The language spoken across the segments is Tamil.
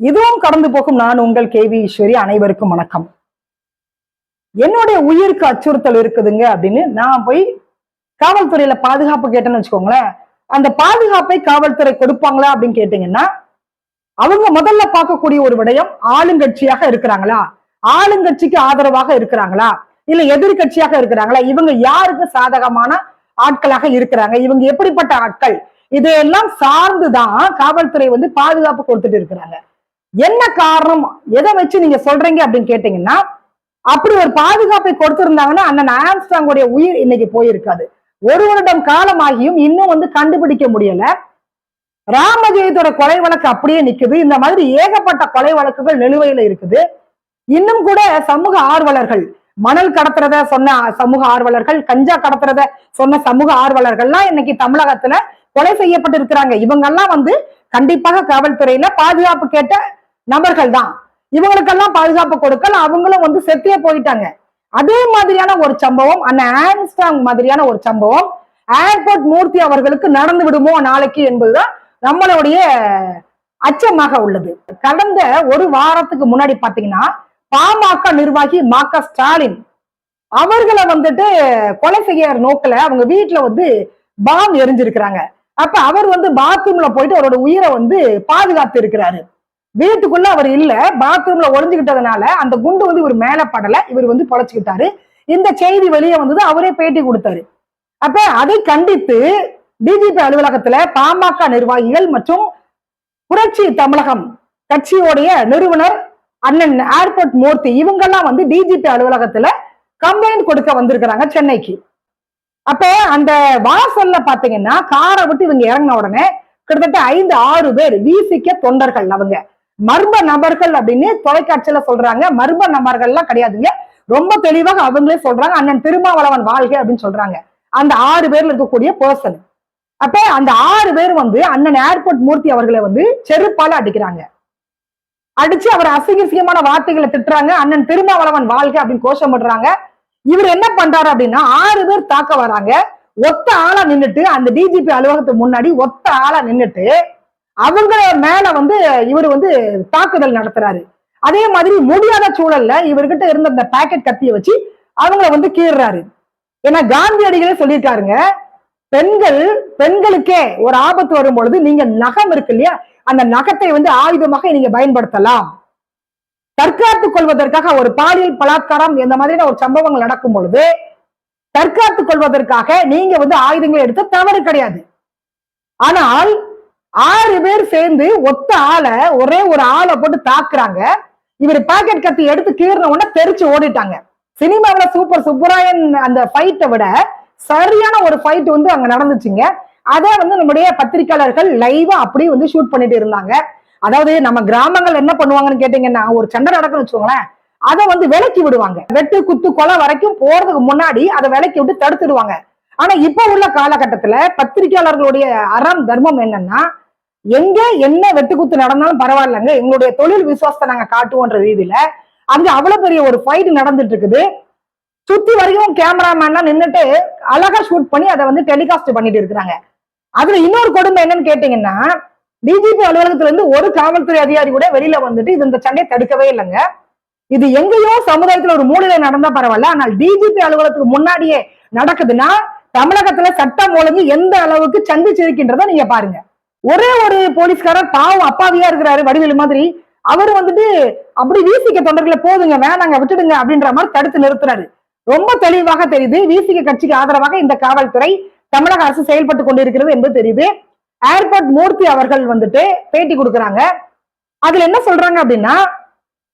இதுவும் கடந்து போகும் நான் உங்கள் கேவி ஈஸ்வரி அனைவருக்கும் வணக்கம். என்னுடைய உயிருக்கு அச்சுறுத்தல் இருக்குதுங்க அப்படின்னு நான் போய் காவல்துறையில பாதுகாப்பு கேட்டேன்னு வச்சுக்கோங்களேன். அந்த பாதுகாப்பை காவல்துறை கொடுப்பாங்களா அப்படின்னு கேட்டீங்கன்னா அவங்க முதல்ல பார்க்கக்கூடிய ஒரு விடயம் ஆளுங்கட்சியாக இருக்கிறாங்களா? ஆளுங்கட்சிக்கு ஆதரவாக இருக்கிறாங்களா? இல்ல எதிர்கட்சியாக இருக்கிறாங்களா? இவங்க யாருக்கு சாதகமான ஆட்களாக இருக்கிறாங்க? இவங்க எப்படிப்பட்ட ஆட்கள்? இதையெல்லாம் சார்ந்துதான் காவல்துறை வந்து பாதுகாப்பு கொடுத்துட்டு இருக்கிறாங்க. என்ன காரணம்? எதை வச்சு நீங்க சொல்றீங்க அப்படின்னு கேட்டீங்கன்னா அப்படி ஒரு பாதுகாப்பை கொடுத்திருந்தாங்கன்னா அண்ணன் ஆம்ஸ்டாங்குடைய உயிர் இன்னைக்கு போயிருக்காது. ஒரு வருடம் காலமாகியும் இன்னும் வந்து கண்டுபிடிக்க முடியல. ராமஜெயத்தோட கொலை வழக்கு அப்படியே நிக்குது. இந்த மாதிரி ஏகப்பட்ட கொலை வழக்குகள் நிலுவையில இருக்குது. இன்னும் கூட சமூக ஆர்வலர்கள் மணல் கடத்துறத சொன்ன சமூக ஆர்வலர்கள் கஞ்சா கடத்துறத சொன்ன சமூக ஆர்வலர்கள்லாம் இன்னைக்கு தமிழகத்துல கொலை செய்யப்பட்டு இருக்கிறாங்க இவங்கெல்லாம் வந்து கண்டிப்பாக காவல்துறையில பாதுகாப்பு கேட்ட நபர்கள் தான் இவங்களுக்கெல்லாம் பாதுகாப்பு கொடுக்கல அவங்களும் வந்து செத்தியே போயிட்டாங்க. அதே மாதிரியான ஒரு சம்பவம் அந்த ஆம்ஸ்டாங் மாதிரியான ஒரு சம்பவம் ஏர்போர்ட் மூர்த்தி அவர்களுக்கு நடந்து விடுமோ நாளைக்கு என்பதுதான் நம்மளுடைய அச்சமாக உள்ளது. கடந்த ஒரு வாரத்துக்கு முன்னாடி பாத்தீங்கன்னா பாமக நிர்வாகி மா க ஸ்டாலின் அவர்களை வந்துட்டு கொலை செய்ய நோக்கில அவங்க வீட்டுல வந்து பாம் எரிஞ்சிருக்கிறாங்க. அப்ப அவர் வந்து பாத்ரூம்ல போயிட்டு அவரோட உயிரை வந்து பாதுகாத்து இருக்கிறாரு. வீட்டுக்குள்ள அவர் இல்ல பாத்ரூம்ல ஒளிஞ்சுக்கிட்டதுனால அந்த குண்டு வந்து இவர் மேல படல இவர் வந்து பொழைச்சுக்கிட்டாரு. இந்த செய்தி வெளியே வந்தது அவரே பேட்டி கொடுத்தாரு. அப்ப அதை கண்டித்து டிஜிபி அலுவலகத்துல பாமக நிர்வாகிகள் மற்றும் புரட்சி தமிழகம் கட்சியோடைய நிறுவனர் அண்ணன் ஏர்போர்ட் மூர்த்தி இவங்கெல்லாம் வந்து டிஜிபி அலுவலகத்துல கம்ப்ளைண்ட் கொடுக்க வந்திருக்கிறாங்க சென்னைக்கு. அப்ப அந்த வாசல்ல பாத்தீங்கன்னா காரை விட்டு இவங்க இறங்கின உடனே கிட்டத்தட்ட ஐந்து ஆறு பேர் வீசிக்க தொண்டர்கள் அவங்க. மர்ம நபர்கள் அப்படின்னு தொலைக்காட்சியில சொல்றாங்க. மர்ம நபர்கள்லாம் கிடையாதுங்க. ரொம்ப தெளிவாக அவங்களே சொல்றாங்க. அண்ணன் திருமாவளவன் வாழ்க அப்படின்னு சொல்றாங்க. அந்த ஆறு பேர்ல இருக்கக்கூடிய பர்சன் அப்ப அந்த ஆறு பேர் வந்து அண்ணன் ஏர்போர்ட் மூர்த்தி அவர்களை வந்து செருப்பால அடிக்கிறாங்க. அடிச்சு அவர் அசிங்கசியமான வார்த்தைகளை திட்டுறாங்க. அண்ணன் திருமாவளவன் வாழ்க அப்படின்னு கோஷம் பண்றாங்க இவர் என்ன பண்றாரு அப்படின்னா ஆறு பேர் தாக்க வராங்க. ஒத்த ஆளா நின்னுட்டு அந்த டிஜிபி அலுவலகத்துக்கு முன்னாடி ஒத்த ஆளா நின்னுட்டு அவங்க மேல வந்து இவர் வந்து தாக்குதல் நடத்துறாரு. அதே மாதிரி முடியாத சூழல்ல இவர்கிட்ட இருந்த அந்த பாக்கெட் கத்தியை வச்சு அவங்கள வந்து கீறுறாரு ஏன்னா காந்தியடிகளே சொல்லியிருக்காருங்க பெண்கள் பெண்களுக்கே ஒரு ஆபத்து வரும் பொழுது நீங்க நகம் இருக்கு இல்லையா? அந்த நகத்தை வந்து ஆயுதமாக நீங்க பயன்படுத்தலாம். தற்காத்துக் கொள்வதற்காக ஒரு பாலியல் பலாத்காரம் இந்த மாதிரியான ஒரு சம்பவங்கள் நடக்கும் பொழுது தற்காத்துக் கொள்வதற்காக நீங்க வந்து ஆயுதங்களை எடுத்த தவறு கிடையாது. ஆனால் ஆறு பேர் சேர்ந்து ஒத்த ஆளை ஒரே ஒரு ஆளை போட்டு தாக்குறாங்க. இவர் பாக்கெட் கத்தி எடுத்து கீறின உடனே தெரிச்சு ஓடிட்டாங்க. சினிமாவில சூப்பர் சுப்பராயன் அந்த ஃபைட்டை விட சரியான ஒரு ஃபைட் வந்து அங்க நடந்துச்சுங்க. அதை வந்து நம்முடைய பத்திரிகையாளர்கள் லைவா அப்படியே வந்து ஷூட் பண்ணிட்டு இருந்தாங்க. அதாவது நம்ம கிராமங்கள் என்ன பண்ணுவாங்கன்னு கேட்டீங்கன்னா ஒரு சண்டை நடக்குன்னு வச்சுக்கோங்களேன். அதை வந்து விலக்கி விடுவாங்க. வெட்டு குத்து கொலை வரைக்கும் போறதுக்கு முன்னாடி அதை விலக்கி விட்டு தடுத்துடுவாங்க. ஆனா இப்ப உள்ள காலகட்டத்துல பத்திரிகையாளர்களுடைய அறம் தர்மம் என்னன்னா எங்க என்ன வெட்டுக்குத்து நடந்தாலும் பரவாயில்லைங்க. எங்களுடைய தொழில் விசுவாசத்தை நாங்க காட்டுவோன்ற ரீதியில அங்க அவ்வளவு பெரிய ஒரு ஃபைட் நடந்துட்டு இருக்குது. சுத்தி வரைக்கும் கேமராமேன்லாம் நின்றுட்டு அழகா ஷூட் பண்ணி அதை வந்து டெலிகாஸ்ட் பண்ணிட்டு இருக்கிறாங்க. அதுல இன்னொரு கொடுமை என்னன்னு கேட்டீங்கன்னா டிஜிபி அலுவலகத்துல இருந்து ஒரு காவல்துறை அதிகாரி கூட வெளியில வந்துட்டு இது இந்த சண்டையை தடுக்கவே இல்லைங்க. இது எங்கேயோ சமுதாயத்துல ஒரு மூலையில நடந்தா பரவாயில்ல. ஆனால் டிஜிபி அலுவலகத்துக்கு முன்னாடியே நடக்குதுன்னா தமிழகத்துல சட்டம் ஒழுங்கு எந்த அளவுக்கு சந்திச்சிருக்கின்றத நீங்க பாருங்க. ஒரே ஒரு போலீஸ்காரர் பாவம் அப்பாவியா இருக்கிறாரு வடிவேலு மாதிரி. அவர் வந்துட்டு அப்படி விசிக்க தொண்டர்களை போதுங்க வேணாங்க விட்டுடுங்க அப்படின்ற மாதிரி தடுத்து நிறுத்துறாரு. ரொம்ப தெளிவாக தெரியுது விசிக கட்சிக்கு ஆதரவாக இந்த காவல்துறை தமிழக அரசு செயல்பட்டு கொண்டிருக்கிறது என்பது தெரியுது. ஏர்போர்ட் மூர்த்தி அவர்கள் வந்துட்டு பேட்டி கொடுக்கறாங்க. அதுல என்ன சொல்றாங்க அப்படின்னா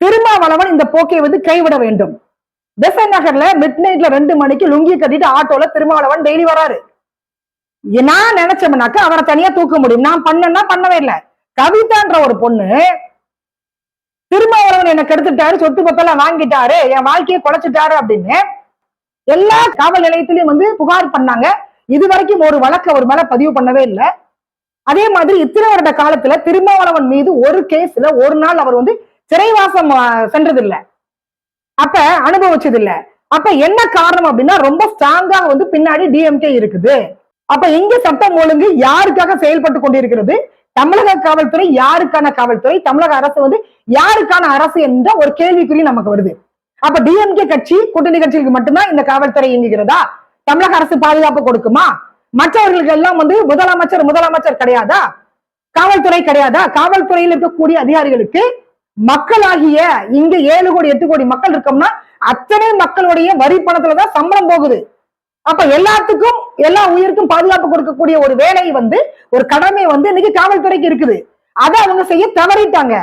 திருமாவளவன் இந்த போக்கை வந்து கைவிட வேண்டும். பெசன் நகர்ல மிட் நைட்ல ரெண்டு மணிக்கு லுங்கி கட்டிட்டு ஆட்டோல திருமாவளவன் டெய்லி வராரு. நான் நினைச்சோம்னாக்க அவரை தனியா தூக்க முடியும். நான் பண்ணேன்னா பண்ணவே இல்லை. கவிதான்ற ஒரு பொண்ணு திருமாவளவன் என்னை கெடுத்துட்டாரு சொத்து பத்தெல்லாம் வாங்கிட்டாரு என் வாழ்க்கையை குலைச்சிட்டாரு அப்படின்னு எல்லா காவல் நிலையத்திலயும் வந்து புகார் பண்ணாங்க. இது வரைக்கும் ஒரு வழக்கு அவர் மேல பதிவு பண்ணவே இல்லை. அதே மாதிரி இத்தனை வருட காலத்துல திருமாவளவன் மீது ஒரு கேஸ்ல ஒரு நாள் அவர் வந்து சிறைவாசம் சென்றது இல்ல அப்ப அனுபவிச்சது இல்ல அப்ப என்ன காரணம் அப்படின்னா ரொம்ப ஸ்ட்ராங்கா வந்து பின்னாடி டிஎம்கே இருக்குது. அப்ப இங்க சட்டம் ஒழுங்கு யாருக்காக செயல்பட்டு கொண்டிருக்கிறது? தமிழக காவல்துறை யாருக்கான காவல்துறை? தமிழக அரசு வந்து யாருக்கான அரசு என்ற ஒரு கேள்விக்குறி நமக்கு வருது. அப்ப டிஎம்கே கட்சி கூட்டணி கட்சிகளுக்கு மட்டும்தான் இந்த காவல்துறை இயங்குகிறதா? தமிழக அரசு பாதுகாப்பு கொடுக்குமா? மற்றவர்களுக்கு எல்லாம் வந்து முதலமைச்சர் முதலமைச்சர் கிடையாதா? காவல்துறை கிடையாதா? காவல்துறையில் இருக்கக்கூடிய அதிகாரிகளுக்கு மக்களாகிய இங்க ஏழு கோடி எட்டு கோடி மக்கள் இருக்கோம்னா அத்தனை மக்களுடைய வரி பணத்துலதான் சம்பளம் போகுது. அப்ப எல்லாத்துக்கும் எல்லா உயிருக்கும் பாதுகாப்பு கொடுக்கக்கூடிய ஒரு வேலை வந்து ஒரு கடமை வந்து இன்னைக்கு காவல்துறைக்கு இருக்குது. அதை அவங்க செய்ய தவறிட்டாங்க.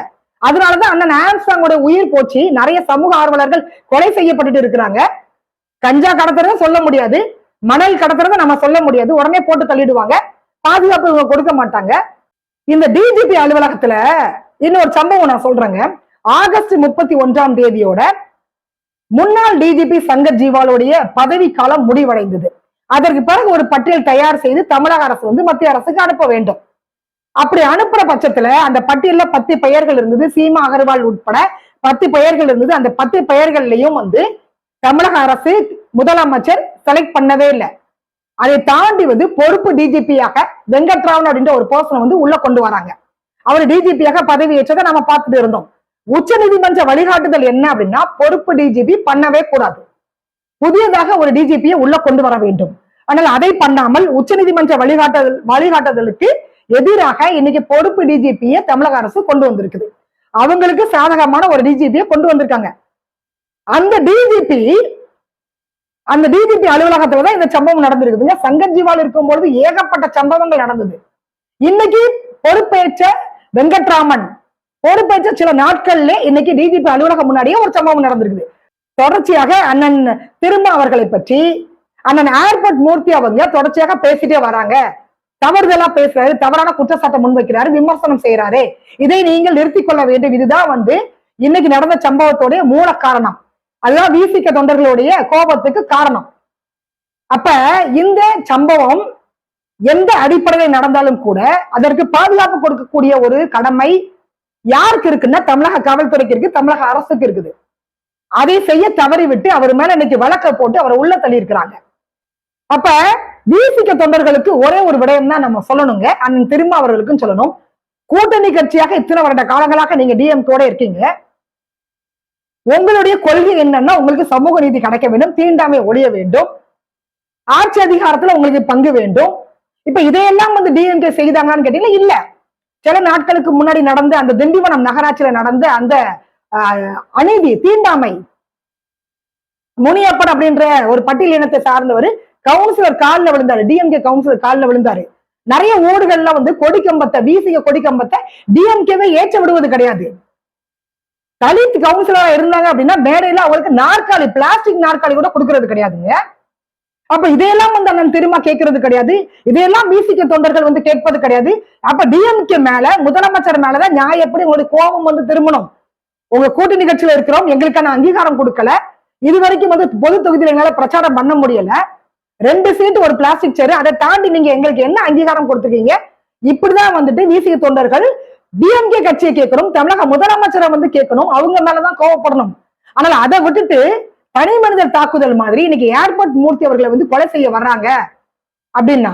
அதனாலதான் அண்ணன் ஆம்ஸ்டாங்கோட உயிர் போச்சு. நிறைய சமூக ஆர்வலர்கள் கொலை செய்யப்பட்டுட்டு இருக்கிறாங்க. கஞ்சா கடத்துறத சொல்ல முடியாது. மணல் கடத்துறத நம்ம சொல்ல முடியாது. உடனே போட்டு தள்ளிடுவாங்க. பாதுகாப்பு இவங்க கொடுக்க மாட்டாங்க. இந்த டிஜிபி அலுவலகத்துல இன்னொரு சம்பவம் நான் சொல்றேங்க. ஆகஸ்ட் முப்பத்தி ஒன்றாம் தேதியோட முன்னாள் டிஜிபி சங்கர் ஜிவாலுடைய பதவி காலம் முடிவடைந்தது. அதற்கு பிறகு ஒரு பட்டியல் தயார் செய்து தமிழக அரசு வந்து மத்திய அரசுக்கு அனுப்ப வேண்டும். அப்படி அனுப்புற பட்சத்துல அந்த பட்டியல்ல பத்து பெயர்கள் இருந்தது. சீமா அகர்வால் உட்பட பத்து பெயர்கள் இருந்தது. அந்த பத்து பெயர்கள்லயும் வந்து தமிழக அரசு முதலமைச்சர் செலக்ட் பண்ணவே இல்லை. அதை தாண்டி வந்து பொறுப்பு டிஜிபியாக வெங்கட்ராவன் அப்படின்ற ஒரு பர்சனை வந்து உள்ள கொண்டு வராங்க. அவர் டிஜிபியாக பதவி ஏற்றதை நம்ம பார்த்துட்டு இருந்தோம். உச்ச நீதிமன்ற வழிகாட்டுதல் என்ன அப்படின்னா பொறுப்பு டிஜிபி பண்ணவே கூடாது. புதியதாக ஒரு டிஜிபியை உள்ள கொண்டு வர வேண்டும். ஆனால் அதை பண்ணாமல் உச்ச நீதிமன்ற வழிகாட்டுதல் வழிகாட்டுதலுக்கு எதிராக இன்னைக்கு பொறுப்பு டிஜிபியை தமிழக அரசு கொண்டு வந்திருக்குது. அவங்களுக்கு சாதகமான ஒரு டிஜிபியை கொண்டு வந்திருக்காங்க. அந்த டிஜிபி அந்த டிஜிபி அலுவலகத்துல தான் இந்த சம்பவம் நடந்திருக்குதுங்க. சங்கர் ஜிவால் இருக்கும் பொழுது ஏகப்பட்ட சம்பவங்கள் நடந்தது. இன்னைக்கு பொறுப்பேற்ற வெங்கட்ராமன் பொறுப்பேற்ற சில நாட்கள்ல இன்னைக்கு டிஜிபி அலுவலகம் முன்னாடியே ஒரு சம்பவம் நடந்திருக்குது. தொடர்ச்சியாக அண்ணன் திரும்ப அவர்களை பற்றி அண்ணன் ஏர்போர்ட் மூர்த்தி அவங்க தொடர்ச்சியாக பேசிட்டே வராங்க. தவறுதலா பேசுறாரு தவறான குற்றச்சாட்டை முன்வைக்கிறாரு விமர்சனம் செய்யறாரு இதை நீங்கள் நிறுத்திக் கொள்ள வேண்டும். இதுதான் வந்து இன்னைக்கு நடந்த சம்பவத்தோடைய மூல காரணம். அதுதான் விசிக தொண்டர்களுடைய கோபத்துக்கு காரணம். அப்ப இந்த சம்பவம் எந்த அடிப்படையில் நடந்தாலும் கூட அதற்கு பாதுகாப்பு கொடுக்கக்கூடிய ஒரு கடமை யாருக்கு இருக்குன்னா தமிழக காவல்துறைக்கு இருக்கு தமிழக அரசுக்கு இருக்குது. அதை செய்ய தவறிவிட்டு அவர் மேல இன்னைக்கு வழக்க போட்டு அவரை உள்ள தள்ளி இருக்கிறாங்க அப்ப விசிக தொண்டர்களுக்கு ஒரே ஒரு விடயம் தான் நம்ம சொல்லணுங்க. அண்ணன் திரும்ப அவர்களுக்கும் சொல்லணும். கூட்டணி கட்சியாக இத்தனை வருட காலங்களாக நீங்க டிஎம் கூட இருக்கீங்க. உங்களுடைய கொள்கை என்னன்னா உங்களுக்கு சமூக நீதி கிடைக்க வேண்டும் தீண்டாமை ஒழிய வேண்டும். ஆட்சி அதிகாரத்துல உங்களுக்கு பங்கு வேண்டும். இப்ப இதையெல்லாம் வந்து டிஎம்கே செய்தாங்கன்னு கேட்டீங்கன்னா இல்ல. சில நாட்களுக்கு முன்னாடி நடந்த அந்த திண்டிவனம் நகராட்சியில நடந்த அந்த அநீதி தீண்டாமை முனியப்பன் அப்படின்ற ஒரு பட்டியல் இனத்தை சார்ந்தவர் கவுன்சிலர் காலில் விழுந்தாரு. டிஎம்கே கவுன்சிலர் காலில் விழுந்தாரு. நிறைய ஊர்கள்ல வந்து கொடிக்கம்பத்தை வீசிய கொடிக்கம்பத்தை டிஎம்கேவை ஏற்ற விடுவது கிடையாது. தலித் கவுன்சிலரா இருந்தாங்க அப்படின்னா மேடையில அவங்களுக்கு நாற்காலி பிளாஸ்டிக் நாற்காலி கூட கொடுக்கறது கிடையாதுங்க. அப்ப இதையெல்லாம் வந்து அண்ணன் திரும்ப கேட்கறது கிடையாது? இதையெல்லாம் பிசிக தொண்டர்கள் வந்து கேட்பது கிடையாது. அப்ப டிஎம்கே மேல முதலமைச்சர் மேலதான் நியாயப்படி உங்களுக்கு கோபம் வந்து திரும்பணும்? உங்க கூட்டு நிகழ்ச்சியில இருக்கிறோம் எங்களுக்கான அங்கீகாரம் கொடுக்கல. இது வரைக்கும் வந்து பொது தொகுதியில எங்களால பிரச்சாரம் பண்ண முடியல. ரெண்டு சீட் ஒரு பிளாஸ்டிக் சேரு அதை தாண்டி நீங்க எங்களுக்கு என்ன அங்கீகாரம் கொடுத்துருக்கீங்க? இப்படிதான் வந்துட்டு விசிக தொண்டர்கள் டிஎம்கே கட்சியை கேட்கணும் தமிழக முதலமைச்சரை வந்து கேட்கணும் அவங்க மேலதான் கோவப்படணும். ஆனால் அதை விட்டுட்டு தனி மனிதர் தாக்குதல் மாதிரி இன்னைக்கு ஏர்போர்ட் மூர்த்தி அவர்களை வந்து கொலை செய்ய வர்றாங்க அப்படின்னா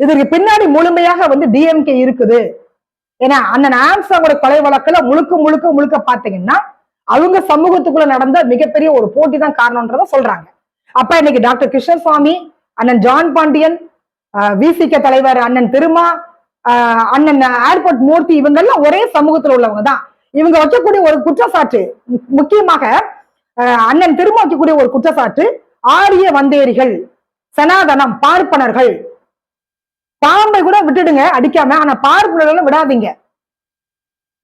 இதற்கு பின்னாடி முழுமையாக வந்து டிஎம்கே இருக்குது. ஏன்னா அண்ணன் ஆம்சாங்கோட கொலை வழக்குல முழுக்க முழுக்க முழுக்க பாத்தீங்கன்னா அவங்க சமூகத்துக்குள்ள நடந்த மிகப்பெரிய ஒரு போட்டி தான் காரணம்ன்றத சொல்றாங்க. அப்ப இன்னைக்கு டாக்டர் கிருஷ்ணசுவாமி அண்ணன் ஜான் பாண்டியன் விசிக தலைவர் அண்ணன் திருமா ஆஹ் அண்ணன் ஏர்போர்ட் மூர்த்தி இவங்கெல்லாம் ஒரே சமூகத்துல உள்ளவங்க தான். இவங்க வைக்கக்கூடிய ஒரு குற்றச்சாட்டு முக்கியமாக அண்ணன் திரும்ப வைக்கக்கூடிய ஒரு குற்றச்சாட்டு ஆரிய வந்தேரிகள் சனாதனம் பார்ப்பனர்கள். பாம்பை கூட விட்டுடுங்க அடிக்காம ஆனா பார்ப்பனர்கள் விடாதீங்க.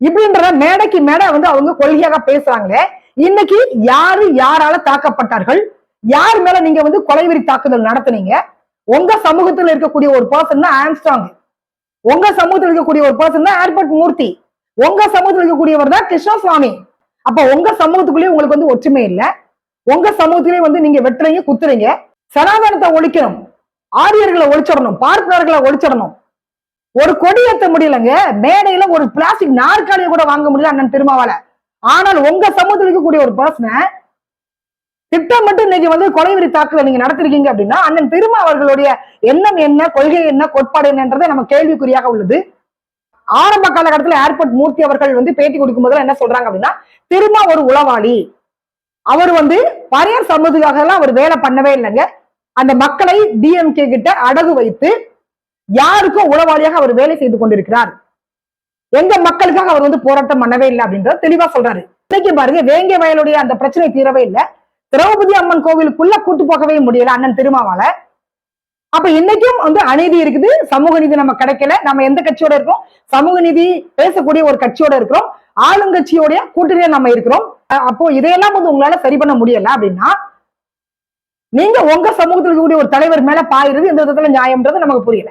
இப்படின்ற மேடைக்கு மேடை வந்து அவங்க கொள்கையாக பேசுறாங்களே இன்னைக்கு யாரு யாரால தாக்கப்பட்டார்கள் யார் மேல நீங்க வந்து கொலைவெறி தாக்குதல் நடத்துனீங்க உங்க சமூகத்தில் இருக்கக்கூடிய ஒரு பர்சன் தான் ஆம்ஸ்டாங் உங்க சமூகத்தில் இருக்கக்கூடிய ஒரு பர்சன் தான் ஏர்போர்ட் மூர்த்தி. உங்க சமூகத்தில் இருக்கக்கூடியவர் தான் கிருஷ்ணசுவாமி. அப்ப உங்க சமூகத்துக்குள்ளேயே உங்களுக்கு வந்து ஒற்றுமை இல்ல. உங்க சமூகத்திலேயே வந்து நீங்க வெட்டுறீங்க குத்துறீங்க. சனாதனத்தை ஒழிக்கணும். ஆரியர்களை ஒழிச்சிடணும் பார்ப்பனர்களை ஒழிச்சிடணும். ஒரு கொடி ஏத்த முடியலங்க. மேடையில ஒரு பிளாஸ்டிக் நாற்காலியை கூட வாங்க முடியல அண்ணன் திருமாவால. ஆனால் உங்க சமூகத்தில் இருக்கக்கூடிய ஒரு பர்சனை திட்டமிட்டு இன்னைக்கு வந்து கொலைவெறி தாக்குதல் நீங்க நடத்திருக்கீங்க அப்படின்னா அண்ணன் திருமா அவர்களுடைய எண்ணம் என்ன கொள்கை என்ன கோட்பாடு என்னன்றதை நம்ம கேள்விக்குறியாக உள்ளது. ஆரம்ப காலகட்டத்தில் ஏர்போர்ட் மூர்த்தி அவர்கள் வந்து பேட்டி கொடுக்கும் போதெல்லாம் என்ன சொல்றாங்க அப்படின்னா திருமா ஒரு உளவாளி. அவர் வந்து பரையர் சமூகத்துக்காக எல்லாம் அவர் வேலை பண்ணவே இல்லைங்க. அந்த மக்களை டிஎம்கே கிட்ட அடகு வைத்து யாருக்கும் உளவாளியாக அவர் வேலை செய்து கொண்டிருக்கிறார். எங்க மக்களுக்காக அவர் வந்து போராட்டம் பண்ணவே இல்லை அப்படின்றத தெளிவா சொல்றாரு. இன்னைக்கு பாருங்க வேங்கை வயலுடைய அந்த பிரச்சனை தீரவே இல்லை. திரௌபதி அம்மன் கோவிலுக்குள்ள கூட்டு போகவே முடியல அண்ணன் திருமாவால. அப்ப இன்னைக்கும் வந்து அநீதி இருக்குது. சமூக நீதி நம்ம கிடைக்கல. நம்ம எந்த கட்சியோட இருக்கோம்? சமூக நீதி பேசக்கூடிய ஒரு கட்சியோட இருக்கிறோம். ஆளுங்கட்சியோடைய கூட்டணியா நம்ம இருக்கிறோம். அப்போ இதையெல்லாம் வந்து உங்களால சரி பண்ண முடியல அப்படின்னா நீங்க உங்க சமூகத்தில் இருக்கக்கூடிய ஒரு தலைவர் மேல பாயிறது எந்த விதத்துல நியாயம்ன்றது நமக்கு புரியல.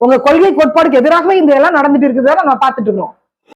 உங்க கொள்கை கோட்பாடுக்கு எதிராகவே இந்த எல்லாம் நடந்துட்டு இருக்குதுதான் நம்ம பார்த்துட்டு இருக்கிறோம்.